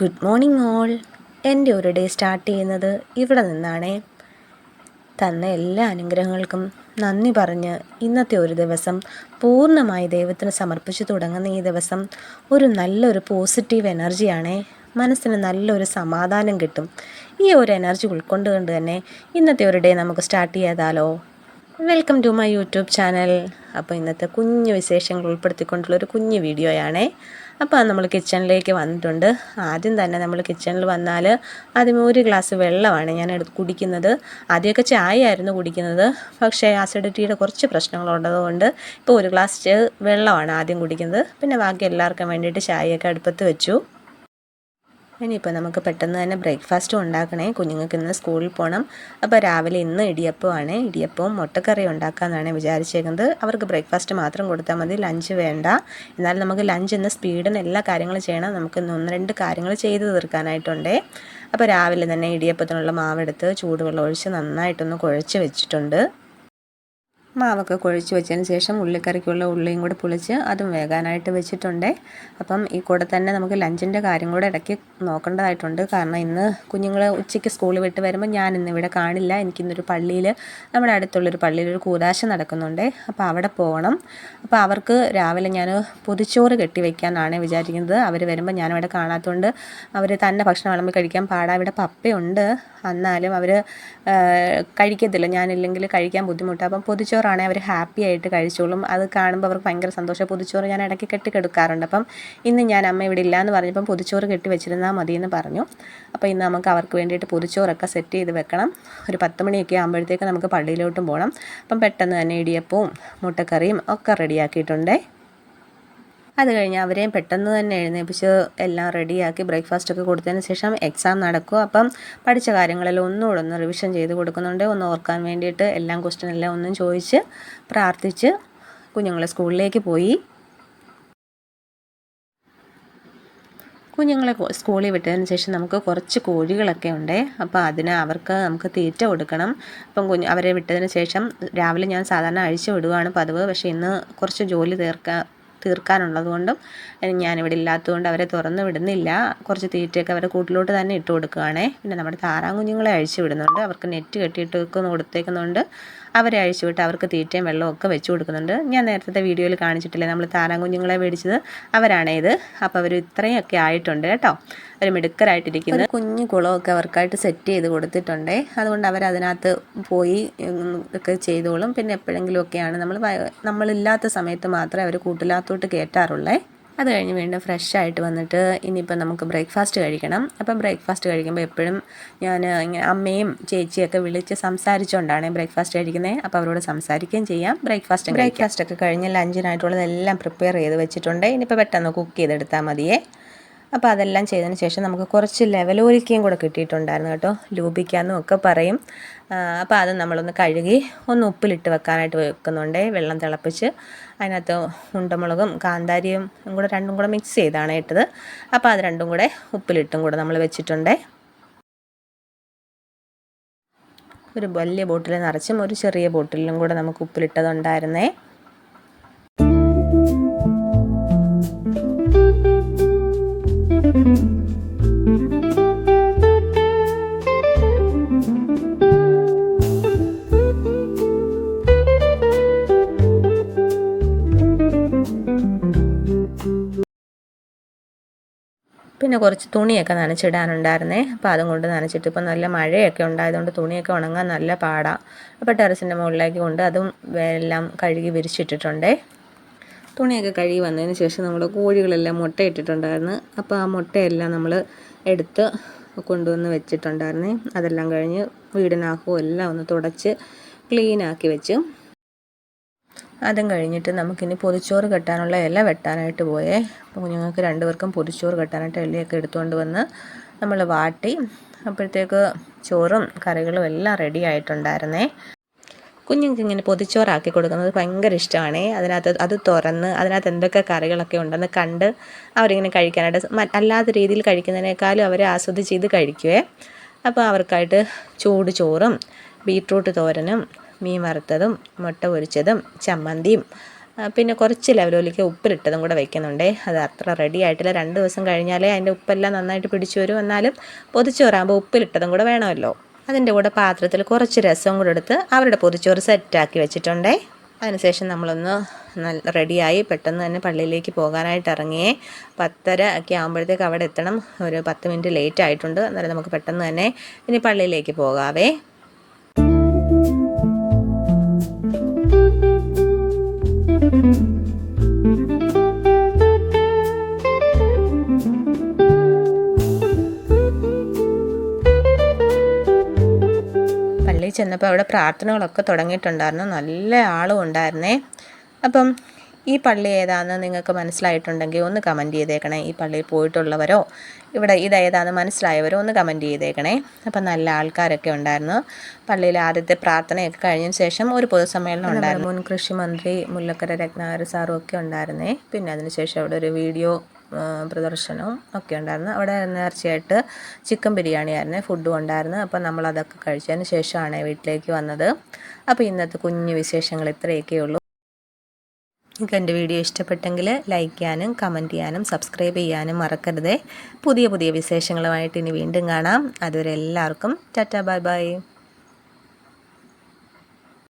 Good morning all. എന്റെ ഒരു day start ചെയ്യുന്നത് ഇവിടെ നിന്നാണ്. തന്ന എല്ലാ അനുഗ്രഹങ്ങൾക്കും നന്ദി പറഞ്ഞ് ഇന്നത്തെ ഒരു ദിവസം പൂർണമായി ദൈവത്തിന് സമർപ്പിച്ച് തുടങ്ങുന്ന ഈ ദിവസം ഒരു നല്ലൊരു പോസിറ്റീവ് എനർജിയാണേ. മനസ്സിന് നല്ലൊരു സമാധാനം കിട്ടും. ഈ ഒരു എനർജി ഉൾക്കൊണ്ടുകൊണ്ട് തന്നെ ഇന്നത്തെ ഒരു ഡേ നമുക്ക് സ്റ്റാർട്ട് ചെയ്താലോ? Welcome to my YouTube channel. അപ്പോൾ ഇന്നത്തെ കുഞ്ഞു വിശേഷങ്ങൾ ഉൾപ്പെടുത്തിക്കൊണ്ടുള്ള ഒരു കുഞ്ഞു വീഡിയോയാണേ. അപ്പോൾ നമ്മൾ കിച്ചണിലേക്ക് വന്നിട്ടുണ്ട്. ആദ്യം തന്നെ നമ്മൾ കിച്ചണിൽ വന്നാൽ ആദ്യം ഒരു ഗ്ലാസ് വെള്ളമാണ് ഞാൻ എടുത്ത് കുടിക്കുന്നത്. ആദ്യമൊക്കെ ചായ ആയിരുന്നു കുടിക്കുന്നത്. പക്ഷേ ആസിഡിറ്റിയുടെ കുറച്ച് പ്രശ്നങ്ങളുള്ളതുകൊണ്ട് ഇപ്പോൾ ഒരു ഗ്ലാസ് വെള്ളമാണ് ആദ്യം കുടിക്കുന്നത്. പിന്നെ ബാക്കി എല്ലാവർക്കും വേണ്ടിയിട്ട് ചായയൊക്കെ അടുപ്പത്ത് വെച്ചു. ഇനിയിപ്പോൾ നമുക്ക് പെട്ടെന്ന് തന്നെ ബ്രേക്ക്ഫാസ്റ്റും ഉണ്ടാക്കണേ. കുഞ്ഞുങ്ങൾക്ക് ഇന്ന് സ്കൂളിൽ പോകണം അപ്പോൾ രാവിലെ ഇന്ന് ഇടിയപ്പമാണ്. ഇടിയപ്പവും മുട്ടക്കറി ഉണ്ടാക്കാമെന്നാണ് വിചാരിച്ചേക്കുന്നത്. അവർക്ക് ബ്രേക്ക്ഫാസ്റ്റ് മാത്രം കൊടുത്താൽ മതി. ലഞ്ച് വേണ്ട. എന്നാൽ നമുക്ക് ലഞ്ച് ഇന്ന് സ്പീഡിന് എല്ലാ കാര്യങ്ങളും ചെയ്യണം. നമുക്ക് ഇന്ന് ഒന്ന് രണ്ട് കാര്യങ്ങൾ ചെയ്ത് തീർക്കാനായിട്ടുണ്ടേ. അപ്പോൾ രാവിലെ തന്നെ ഇടിയപ്പത്തിനുള്ള മാവെടുത്ത് ചൂടുവെള്ളം ഒഴിച്ച് നന്നായിട്ടൊന്ന് കുഴച്ച് വെച്ചിട്ടുണ്ട്. മാവൊക്കെ കുഴച്ച് വെച്ചതിന് ശേഷം ഉള്ളിക്കറിക്കുള്ള ഉള്ളിയും കൂടെ പൊളിച്ച് അതും വേകാനായിട്ട് വെച്ചിട്ടുണ്ട്. അപ്പം ഈ കൂടെ തന്നെ നമുക്ക് ലഞ്ചിന്റെ കാര്യം കൂടെ ഇടയ്ക്ക് നോക്കേണ്ടതായിട്ടുണ്ട്. കാരണം ഇന്ന് കുഞ്ഞുങ്ങൾ ഉച്ചയ്ക്ക് സ്കൂളിൽ വിട്ട് വരുമ്പോൾ ഞാൻ ഇന്ന് ഇവിടെ കാണില്ല. എനിക്കിന്നൊരു പള്ളിയിൽ നമ്മുടെ അടുത്തുള്ളൊരു പള്ളിയിൽ ഒരു കൂതാശ നടക്കുന്നുണ്ട്. അപ്പോൾ അവിടെ പോകണം. അപ്പോൾ അവർക്ക് രാവിലെ ഞാൻ പൊതിച്ചോറ് കെട്ടി വയ്ക്കാനാണ് വിചാരിക്കുന്നത്. അവർ വരുമ്പോൾ ഞാനിവിടെ കാണാത്തതുകൊണ്ട് അവർ തന്നെ ഭക്ഷണം വിളമ്പി കഴിക്കാൻ പാടാ. ഇവിടെ പപ്പയുണ്ട്. എന്നാലും അവർ കഴിക്കത്തില്ല. ഞാനില്ലെങ്കിൽ കഴിക്കാൻ ബുദ്ധിമുട്ടാണ് അപ്പം പൊതിച്ചോറാണെങ്കിൽ അവർ ഹാപ്പി ആയിട്ട് കഴിച്ചോളും. അത് കാണുമ്പോൾ അവർക്ക് ഭയങ്കര സന്തോഷം. പൊതിച്ചോറ് ഞാൻ ഇടയ്ക്ക് കെട്ടി കെടുക്കാറുണ്ട് അപ്പം ഇന്ന് ഞാൻ അമ്മ ഇവിടെ ഇല്ല എന്ന് പറഞ്ഞപ്പം പൊതിച്ചോറ് കെട്ടി വെച്ചിരുന്നാൽ മതി എന്ന് പറഞ്ഞു. അപ്പോൾ ഇന്ന് നമുക്ക് അവർക്ക് വേണ്ടിയിട്ട് പൊതിച്ചോറൊക്കെ സെറ്റ് ചെയ്ത് വെക്കണം. ഒരു പത്ത് മണിയൊക്കെ ആകുമ്പോഴത്തേക്ക് നമുക്ക് പള്ളിയിലോട്ടും പോകണം അപ്പം പെട്ടെന്ന് തന്നെ ഇടിയപ്പവും മുട്ടക്കറിയും ഒക്കെ റെഡിയാക്കിയിട്ടുണ്ടേ അത് കഴിഞ്ഞ് അവരെയും പെട്ടെന്ന് തന്നെ എഴുന്നേപ്പിച്ച് എല്ലാം റെഡിയാക്കി ബ്രേക്ക്ഫാസ്റ്റ് ഒക്കെ കൊടുത്തതിന് ശേഷം എക്സാം നടക്കും. അപ്പം പഠിച്ച കാര്യങ്ങളെല്ലാം ഒന്നുകൂടെ ഒന്ന് റിവിഷൻ ചെയ്ത് കൊടുക്കുന്നുണ്ട്. ഒന്ന് ഓർക്കാൻ വേണ്ടിയിട്ട് എല്ലാം ക്വസ്റ്റ്യൻ എല്ലാം ഒന്നും ചോദിച്ച് പ്രാർത്ഥിച്ച് കുഞ്ഞുങ്ങളെ സ്കൂളിലേക്ക് പോയി. കുഞ്ഞുങ്ങളെ സ്കൂളിൽ വിട്ടതിന് ശേഷം നമുക്ക് കുറച്ച് കോഴികളൊക്കെ ഉണ്ട്. അപ്പോൾ അതിന് അവർക്ക് നമുക്ക് തീറ്റ കൊടുക്കണം. അപ്പം കുഞ്ഞ് അവരെ വിട്ടതിന് ശേഷം രാവിലെ ഞാൻ സാധാരണ അഴിച്ചു വിടുകയാണ് പതിവ്. പക്ഷേ ഇന്ന് കുറച്ച് ജോലി തീർക്കാൻ തീർക്കാനുള്ളതുകൊണ്ടും ഞാനിവിടെ ഇല്ലാത്തതുകൊണ്ട് അവരെ തുറന്ന് വിടുന്നില്ല. കുറച്ച് തീറ്റയൊക്കെ അവരെ കൂട്ടിലോട്ട് തന്നെ ഇട്ട് കൊടുക്കുകയാണേ. പിന്നെ നമ്മുടെ താറാൻ കുഞ്ഞുങ്ങളെ അഴിച്ചു വിടുന്നുണ്ട്. അവർക്ക് നെറ്റ് കെട്ടിയിട്ട് കൊടുത്തേക്കുന്നുണ്ട്. അവരെ അഴിച്ചുവിട്ട് അവർക്ക് തീറ്റയും വെള്ളവും ഒക്കെ വെച്ച് കൊടുക്കുന്നുണ്ട്. ഞാൻ നേരത്തെ വീഡിയോയിൽ കാണിച്ചിട്ടില്ലേ നമ്മൾ താറാൻ കുഞ്ഞുങ്ങളെ മേടിച്ചത് അവരാണേത് അപ്പോൾ അവർ ഇത്രയൊക്കെ ആയിട്ടുണ്ട് കേട്ടോ. ഒരു മിടുക്കരായിട്ടിരിക്കുന്നത് കുഞ്ഞു കുളമൊക്കെ അവർക്കായിട്ട് സെറ്റ് ചെയ്ത് കൊടുത്തിട്ടുണ്ട്. അതുകൊണ്ട് അവർ അവരതിനകത്ത് പോയി ഒക്കെ ചെയ്തോളും. പിന്നെ എപ്പോഴെങ്കിലുമൊക്കെയാണ് നമ്മൾ നമ്മളില്ലാത്ത സമയത്ത് മാത്രമേ അവർ കൂട്ടിലാത്തോട്ട് കയറ്റാറുള്ളേ അത് കഴിഞ്ഞ് വീണ്ടും ഫ്രഷ് ആയിട്ട് വന്നിട്ട് ഇനിയിപ്പോൾ നമുക്ക് ബ്രേക്ക്ഫാസ്റ്റ് കഴിക്കണം. അപ്പം ബ്രേക്ക്ഫാസ്റ്റ് കഴിക്കുമ്പോൾ എപ്പോഴും ഞാൻ ഇങ്ങനെ അമ്മയും ചേച്ചിയൊക്കെ വിളിച്ച് സംസാരിച്ചുകൊണ്ടാണ് ബ്രേക്ക്ഫാസ്റ്റ് കഴിക്കുന്നത് അപ്പോൾ അവരോട് സംസാരിക്കുകയും ചെയ്യാം. ബ്രേക്ക്ഫാസ്റ്റ് ബ്രേക്ക്ഫാസ്റ്റ് ഒക്കെ കഴിഞ്ഞ് ലഞ്ചിനായിട്ടുള്ളതെല്ലാം പ്രിപ്പയർ ചെയ്ത് വെച്ചിട്ടുണ്ട്. ഇനിയിപ്പോൾ പെട്ടെന്ന് കുക്ക് ചെയ്തെടുത്താൽ മതിയേ. അപ്പോൾ അതെല്ലാം ചെയ്തതിന് ശേഷം നമുക്ക് കുറച്ച് ലെവലോലിക്കയും കൂടെ കിട്ടിയിട്ടുണ്ടായിരുന്നു കേട്ടോ. ലൂപിക്കാന്നും ഒക്കെ പറയും. അപ്പോൾ അത് നമ്മളൊന്ന് കഴുകി ഒന്ന് ഉപ്പിലിട്ട് വെക്കാനായിട്ട് വെക്കുന്നുണ്ട്. വെള്ളം തിളപ്പിച്ച് അതിനകത്ത് ഉണ്ടമുളകും കാന്താരിയും കൂടെ രണ്ടും കൂടെ മിക്സ് ചെയ്താണ് ഇട്ടത്. അപ്പോൾ അത് രണ്ടും കൂടെ ഉപ്പിലിട്ടും കൂടെ നമ്മൾ വെച്ചിട്ടുണ്ട്. ഒരു വലിയ ബോട്ടിൽ നിറച്ചും ഒരു ചെറിയ ബോട്ടിലും കൂടെ നമുക്ക് ഉപ്പിലിട്ടതുണ്ടായിരുന്നേ. പിന്നെ കുറച്ച് തുണിയൊക്കെ നനച്ചിടാനുണ്ടായിരുന്നേ. അപ്പോൾ അതും കൊണ്ട് നനച്ചിട്ട് ഇപ്പോൾ നല്ല മഴയൊക്കെ ഉണ്ടായതുകൊണ്ട് തുണിയൊക്കെ ഉണങ്ങാൻ നല്ല പാടാണ് അപ്പോൾ ടെറസിന്റെ മുകളിലേക്ക് കൊണ്ട് അതും എല്ലാം കഴുകി വിരിച്ചിട്ടിട്ടുണ്ടേ. തുണിയൊക്കെ കഴുകി വന്നതിന് ശേഷം നമ്മൾ കോഴികളെല്ലാം മുട്ട ഇട്ടിട്ടുണ്ടായിരുന്നു. അപ്പോൾ ആ മുട്ടയെല്ലാം നമ്മൾ എടുത്ത് കൊണ്ടുവന്ന് വെച്ചിട്ടുണ്ടായിരുന്നേ. അതെല്ലാം കഴിഞ്ഞ് വീടിനാക്കും എല്ലാം ഒന്ന് തുടച്ച് ക്ലീനാക്കി വെച്ച് അതും കഴിഞ്ഞിട്ട് നമുക്കിനി പൊതിച്ചോറ് കെട്ടാനുള്ള ഇല വെട്ടാനായിട്ട് പോയേ. അപ്പോൾ കുഞ്ഞുങ്ങൾക്ക് രണ്ടുപേർക്കും പൊതിച്ചോറ് കെട്ടാനായിട്ട് ഇലയൊക്കെ എടുത്തുകൊണ്ട് വന്ന് നമ്മൾ വാട്ടി. അപ്പോഴത്തേക്ക് ചോറും കറികളും എല്ലാം റെഡി ആയിട്ടുണ്ടായിരുന്നേ. കുഞ്ഞുങ്ങൾക്ക് ഇങ്ങനെ പൊതിച്ചോറാക്കി കൊടുക്കുന്നത് ഭയങ്കര ഇഷ്ടമാണ്. അതിനകത്ത് അത് തുറന്ന് അതിനകത്ത് എന്തൊക്കെ കറികളൊക്കെ ഉണ്ടെന്ന് കണ്ട് അവരിങ്ങനെ കഴിക്കാനായിട്ട് അല്ലാത്ത രീതിയിൽ കഴിക്കുന്നതിനേക്കാളും അവരെ ആസ്വദിച്ച് ഇത് കഴിക്കുവേ. അപ്പോൾ അവർക്കായിട്ട് ചൂട് ചോറും ബീട്രൂട്ട് തോരനും മീൻ വറുത്തതും മുട്ട പൊരിച്ചതും ചമ്മന്തിയും പിന്നെ കുറച്ച് ലെവലിലേക്ക് ഉപ്പിലിട്ടതും കൂടെ വെക്കുന്നുണ്ട്. അത് അത്ര റെഡി ആയിട്ടില്ല. രണ്ട് ദിവസം കഴിഞ്ഞാലേ അതിന്റെ ഉപ്പെല്ലാം നന്നായിട്ട് പിടിച്ചു വരും. എന്നാലും പൊതിച്ചോറാകുമ്പോൾ ഉപ്പിലിട്ടതും കൂടെ വേണമല്ലോ. അതിന്റെ കൂടെ പാത്രത്തിൽ കുറച്ച് രസവും കൂടെ എടുത്ത് അവരുടെ പൊതിച്ചോറ് സെറ്റാക്കി വെച്ചിട്ടുണ്ടേ. അതിനുശേഷം നമ്മളൊന്ന് നല്ല റെഡിയായി പെട്ടെന്ന് തന്നെ പള്ളിയിലേക്ക് പോകാനായിട്ട് ഇറങ്ങിയേ. പത്തര ഒക്കെ ആകുമ്പോഴത്തേക്ക് അവിടെ എത്തണം. ഒരു പത്ത് മിനിറ്റ് ലേറ്റ് ആയിട്ടുണ്ട്. അന്നേരം നമുക്ക് പെട്ടെന്ന് തന്നെ ഇനി പള്ളിയിലേക്ക് പോകാവേ. ചെന്നപ്പോൾ അവിടെ പ്രാർത്ഥനകളൊക്കെ തുടങ്ങിയിട്ടുണ്ടായിരുന്നു. നല്ല ആളും ഉണ്ടായിരുന്നേ. അപ്പം ഈ പള്ളി ഏതാണെന്ന് നിങ്ങൾക്ക് മനസ്സിലായിട്ടുണ്ടെങ്കിൽ ഒന്ന് കമന്റ് ചെയ്തേക്കണേ. ഈ പള്ളിയിൽ പോയിട്ടുള്ളവരോ ഇവിടെ ഇതേതാണെന്ന് മനസ്സിലായവരോ ഒന്ന് കമന്റ് ചെയ്തേക്കണേ. അപ്പം നല്ല ആൾക്കാരൊക്കെ ഉണ്ടായിരുന്നു. പള്ളിയിൽ ആദ്യത്തെ പ്രാർത്ഥനയൊക്കെ കഴിഞ്ഞ ശേഷം ഒരു പൊതുസമ്മേളനം ഉണ്ടായിരുന്നു. മുൻ കൃഷി മന്ത്രി മുല്ലക്കര രത്നാകര സാറും ഒക്കെ ഉണ്ടായിരുന്നേ. പിന്നെ അതിനുശേഷം അവിടെ ഒരു വീഡിയോ പ്രദർശനവും ഒക്കെ ഉണ്ടായിരുന്നു. അവിടെ നേർച്ചയായിട്ട് ചിക്കൻ ബിരിയാണി ആയിരുന്നു ഫുഡും ഉണ്ടായിരുന്നു. അപ്പോൾ നമ്മളതൊക്കെ കഴിച്ചതിന് ശേഷമാണ് വീട്ടിലേക്ക് വന്നത്. അപ്പോൾ ഇന്നത്തെ കുഞ്ഞു വിശേഷങ്ങൾ ഇത്രയൊക്കെ ഉള്ളൂ. നിങ്ങൾക്ക് എന്റെ വീഡിയോ ഇഷ്ടപ്പെട്ടെങ്കിൽ ലൈക്ക് ചെയ്യാനും കമന്റ് ചെയ്യാനും സബ്സ്ക്രൈബ് ചെയ്യാനും മറക്കരുതേ. പുതിയ പുതിയ വിശേഷങ്ങളുമായിട്ട് ഇനി വീണ്ടും കാണാം. അതുവരെ എല്ലാവർക്കും ടാറ്റ ബൈ ബൈ